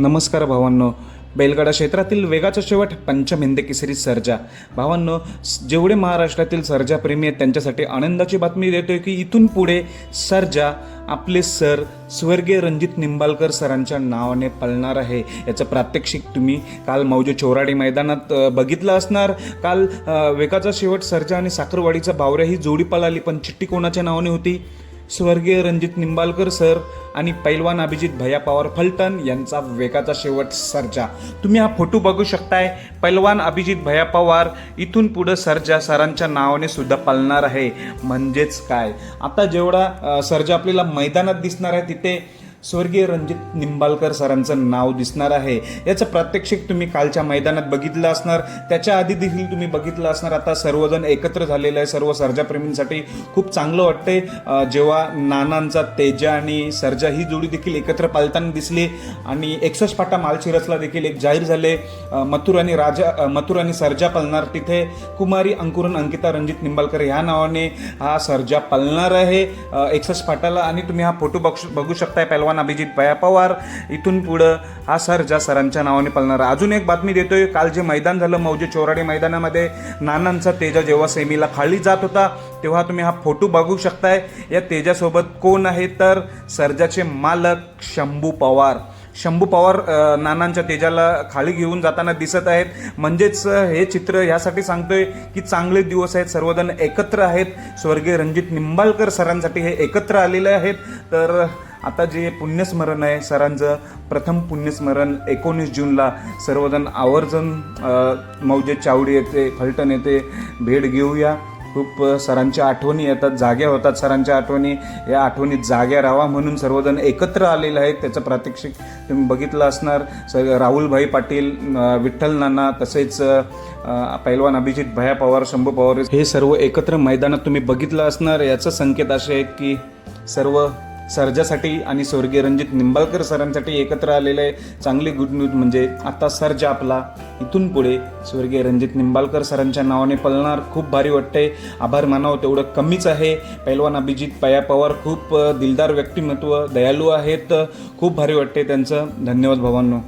नमस्कार भावांनो. बैलगाडा क्षेत्रातील वेगाचा शेवट पंचमेंदे केसरी सर्जा. भावांनो जेवढे महाराष्ट्रातील सर्जा प्रेमी आहेत त्यांच्यासाठी आनंदाची बातमी देतोय की इथून पुढे सर्जा आपले सर स्वर्गीय रणजित निंबाळकर सरांच्या नावाने पळणार आहे. याचं प्रात्यक्षिक तुम्ही काल मौजे चौराडी मैदानात बघितलं असणार. काल वेगाचा शेवट सर्जा आणि साखरवाडीचा बावऱ्या ही जोडी पळाली पण चिठ्ठी कोणाच्या नावाने होती? स्वर्गीय रणजित निंबाळकर सर आणि पैलवान अभिजित भैया पवार फलटण यांचा वेगाचा शेवट सर्जा. तुम्ही हा फोटो बघू शकताय. पैलवान अभिजित भैया पवार इथून पुढं सर्जा सरांच्या नावाने सुद्धा पालणार आहे. म्हणजेच काय? आता जेवढा सरजा सर्जा आपल्याला मैदानात दिसणार आहे तिथे स्वर्गीय रणजित निंबाळकर सरांचं नाव दिसणार आहे. याचं प्रात्यक्षिक तुम्ही कालच्या मैदानात बघितलं असणार. त्याच्या आधी देखील तुम्ही बघितलं असणार. आता सर्वजण एकत्र झालेलं आहे. सर्व सर्जाप्रेमींसाठी खूप चांगलं वाटतंय. जेव्हा नानांचा तेजा आणि सर्जा ही जोडी देखील एकत्र पालताना दिसली. आणि एकसष्ट फाटा मालशिरसला देखील एक जाहीर झाले. मथुर आणि राजा मथुर आणि सर्जा पालणार. तिथे कुमारी अंकुरन अंकिता रणजित निंबाळकर ह्या नावाने हा सर्जा पालणार आहे. एकसष्ट फाटाला आणि तुम्ही हा फोटो बघ बघू शकताय पहिलवान अभिजित पया पवार. इथून पुढं हा सर ज्या सरांच्या नावाने पलणार अजून एक बातमी देतोय. काल जे मैदान झालं मौजे चोराडी मैदानामध्ये नानांचा तेजा जेव्हा सेमीला खाली जात होता तेव्हा तुम्ही हा फोटो बघू शकताय. या तेजासोबत कोण आहे? तर सर्जाचे मालक शंभू पवार. शंभू पवार नानांच्या तेजाला खाली घेऊन जाताना दिसत आहेत. म्हणजेच हे चित्र ह्यासाठी सांगतोय की चांगले दिवस आहेत. सर्वजण एकत्र आहेत. स्वर्गीय रणजित निंबाळकर सरांसाठी हे एकत्र आलेले आहेत. तर आता जे पुण्यस्मरण आहे सरांचं प्रथम पुण्यस्मरण एकोणीस जूनला. सर्वजण आवर्जून मौजे चावडी येते फलटण येते भेट घेऊया. खूप सरांच्या आठवणी येतात जाग्या होतात सरांच्या आठवणी. या आठवणीत जाग्या राहा म्हणून सर्वजण एकत्र आलेले आहेत त्याचं प्रात्यक्षिक तुम्ही बघितलं असणार. सर राहुलभाई पाटील विठ्ठल नाना तसेच पैलवान अभिजित भया पवार शंभू पवार हे सर्व एकत्र मैदानात तुम्ही बघितलं असणार. याचं संकेत असे आहेत की सर्व सर्जासाठी आणि स्वर्गीय रणजित निंबाळकर सरांसाठी एकत्र आलेलं आहे. चांगली गुड न्यूज म्हणजे आता सर्जा आपला. इथून पुढे स्वर्गीय रणजित निंबाळकर सरांच्या नावाने पळणार खूप भारी वाटतंय. आभार मानव तेवढं कमीच आहे. पैलवान अभिजित पया पवार खूप दिलदार व्यक्तिमत्व दयालू आहेत. खूप भारी वाटते त्यांचं. धन्यवाद भावांनो.